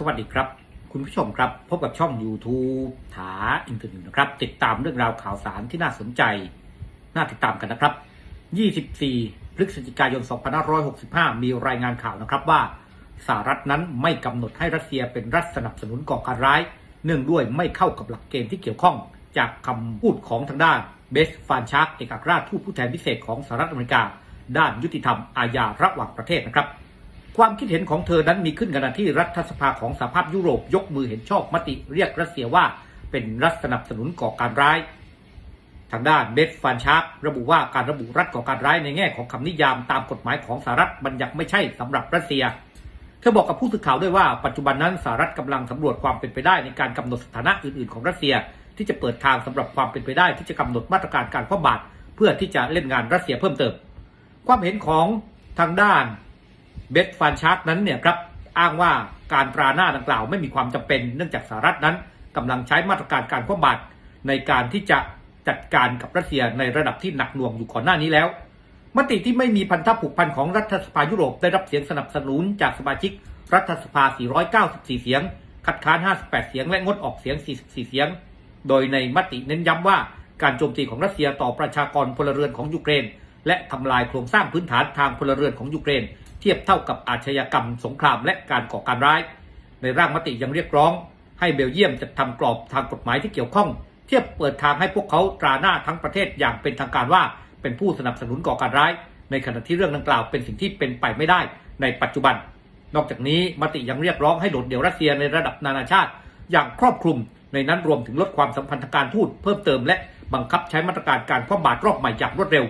สวัสดีครับ คุณผู้ชมครับ พบกับช่อง YouTube ถาอินเทอร์เน็ตนะครับ ติดตามเรื่องราวข่าวสารที่น่าสนใจ น่าติดตามกันนะครับ 24 พฤศจิกายน 2565 มีรายงานข่าวนะครับว่าสหรัฐนั้นไม่กำหนดให้รัสเซียเป็นรัฐสนับสนุนก่อการร้าย เนื่องด้วยไม่เข้ากับหลักเกณฑ์ที่เกี่ยวข้องจากคำพูดของทางด้านเบสฟานชาร์กเอกอัครราชทูตผู้แทนพิเศษของสหรัฐอเมริกา ด้านยุติธรรมอาญาระหว่างประเทศนะครับ ความคิดเห็นของเธอนั้นมีขึ้นขณะที่รัฐสภาของสหภาพยุโรปยกมือเห็นชอบมติเรียกรัสเซียว่าเป็นรัฐสนับสนุนก่อการร้าย ทางด้านเบสฟานชาร์กระบุว่าการระบุรัฐก่อการร้ายในแง่ของคำนิยามตามกฎหมายของสหรัฐมันยังไม่ใช่สำหรับรัสเซีย เธอบอกกับผู้สื่อข่าวด้วยว่าปัจจุบันนั้นสหรัฐกำลังสำรวจความเป็นไปได้ในการกำหนดสถานะอื่นๆของรัสเซีย ที่จะเปิดทางสำหรับความเป็นไปได้ที่จะกำหนดมาตรการการคว่ำบาตรเพื่อที่จะเล่นงานรัสเซียเพิ่มเติม ความเห็นของทางด้าน เบสฟานชาร์กนั้นเนี่ยครับอ้างว่าการตราหน้าดังกล่าวไม่มีความจำเป็น เนื่องจากสหรัฐนั้นกำลังใช้มาตรการการคว่ำบาตรในการที่จะจัดการกับรัสเซียในระดับที่หนักหน่วงอยู่ก่อนหน้านี้แล้ว มติที่ไม่มีพันธผูกพันของรัฐสภายุโรปได้รับเสียงสนับสนุนจากสมาชิกรัฐสภา 494 เสียง คัดค้าน 58 เสียง และงดออกเสียง 44 เสียง โดยในมติเน้นย้ำว่าการโจมตีของรัสเซียต่อประชากรพลเรือนของยูเครน และทำลายโครงสร้างพื้นฐานทางพลเรือนของยูเครน เทียบเท่ากับอาชญากรรมสงครามและการก่อการร้าย ในร่างมติยังเรียกร้อง ให้เบลเยียมจัดทำกรอบทางกฎหมายที่เกี่ยวข้อง เทียบเปิดทางให้พวกเขาตราหน้าทั้งประเทศอย่างเป็นทางการว่า เป็นผู้สนับสนุนก่อการร้าย ในขณะที่เรื่องดังกล่าวเป็นสิ่งที่เป็นไปไม่ได้ในปัจจุบัน นอกจากนี้มติยังเรียกร้องให้โดดเดี่ยวรัสเซียในระดับนานาชาติ อย่างครอบคลุม ในนั้นรวมถึงลดความสัมพันธ์ทางการทูตเพิ่มเติมและบังคับใช้มาตรการการคว่ำบาตรรอบใหม่อย่างรวดเร็ว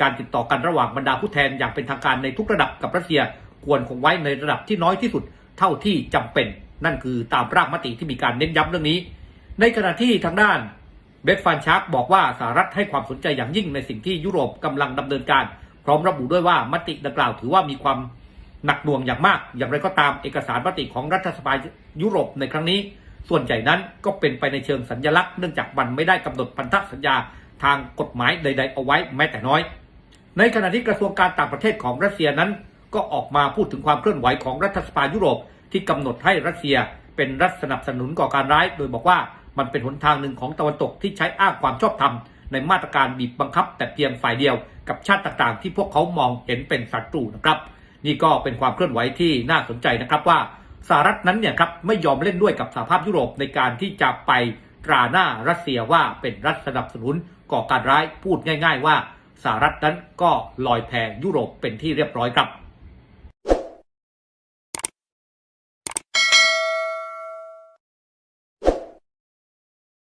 การติดต่อกันระหว่างบรรดาผู้แทนอย่างเป็นทางการในทุกระดับกับรัสเซียควรคงไว้ในระดับที่น้อยที่สุดเท่าที่จำเป็น นั่นคือตามร่างมติที่มีการเน้นย้ำเรื่องนี้ ในขณะที่ทางด้านเบฟฟานชาร์กบอกว่าสหรัฐให้ความสนใจอย่างยิ่งในสิ่งที่ยุโรปกำลังดำเนินการ พร้อมระบุด้วยว่ามติดังกล่าวถือว่ามีความหนักหน่วงอย่างมาก อย่างไรก็ตามเอกสารมติของรัฐสภายุโรปในครั้งนี้ ส่วนใหญ่นั้นก็เป็นไปในเชิงสัญญลักษณ์เนื่องจากมันไม่ได้กำหนดพันธสัญญาทางกฎหมายใด ๆ เอาไว้แม้แต่น้อย ในขณะที่กระทรวงการต่างประเทศของรัสเซียนั้น ก็ออกมาพูดถึงความเคลื่อนไหวของรัฐสภายุโรป ที่กำหนดให้รัสเซียเป็นรัฐสนับสนุนก่อการร้าย โดยบอกว่ามันเป็นหนทางหนึ่งของตะวันตกที่ใช้อ้างความชอบธรรมในมาตรการบีบบังคับ แต่เพียงฝ่ายเดียวกับชาติต่างๆ ที่พวกเขามองเห็นเป็นศัตรูนะครับ นี่ก็เป็นความเคลื่อนไหวที่น่าสนใจนะครับว่าสหรัฐนั้นเนี่ยครับไม่ยอมเล่นด้วยกับสหภาพยุโรปในการที่จะไปตราหน้ารัสเซียว่าเป็นรัฐสนับสนุนก่อการร้ายพูดง่าย ๆ ว่า สหรัฐนั้นก็ลอยแพยุโรปเป็นที่เรียบร้อยครับ